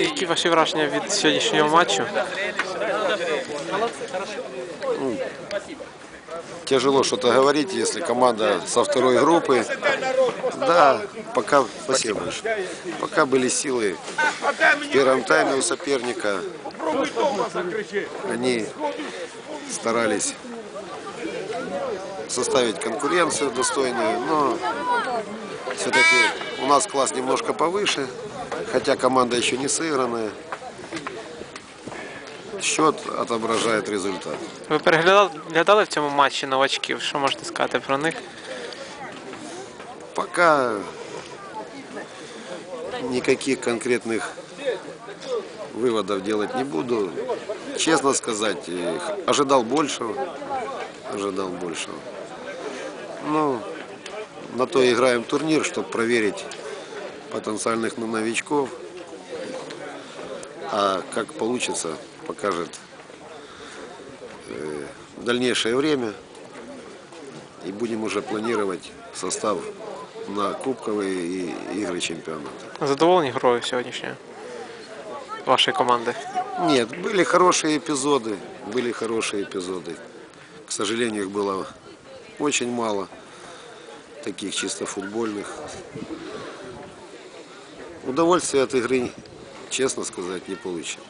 Які ваші враження від сьогоднішнього матчу? Тяжело что-то говорить, если команда со второй группы. Да, пока, спасибо большое. Пока были силы в первом тайме у соперника, они старались составить конкуренцию достойную, но все-таки у нас класс немножко повыше, хотя команда еще не сыгранная. Счет отображает результат. Ви переглядали в цьому матчі новачків? Що можете сказати про них? Пока никаких конкретных выводов делать не буду. Честно сказать, ожидал большего. Ожидал большего. Ну, на то играем турнир, чтобы проверить потенциальных ну, новичков. А как получится, покажет э, дальнейшее время. И будем уже планировать состав на кубковые и игры чемпионата. Задоволені грою сьогоднішньою? Вашої команди? Нет, были хорошие эпизоды, были хорошие эпизоды. К сожалению, их было очень мало, таких чисто футбольных. Удовольствия от игры, честно сказать, не получил.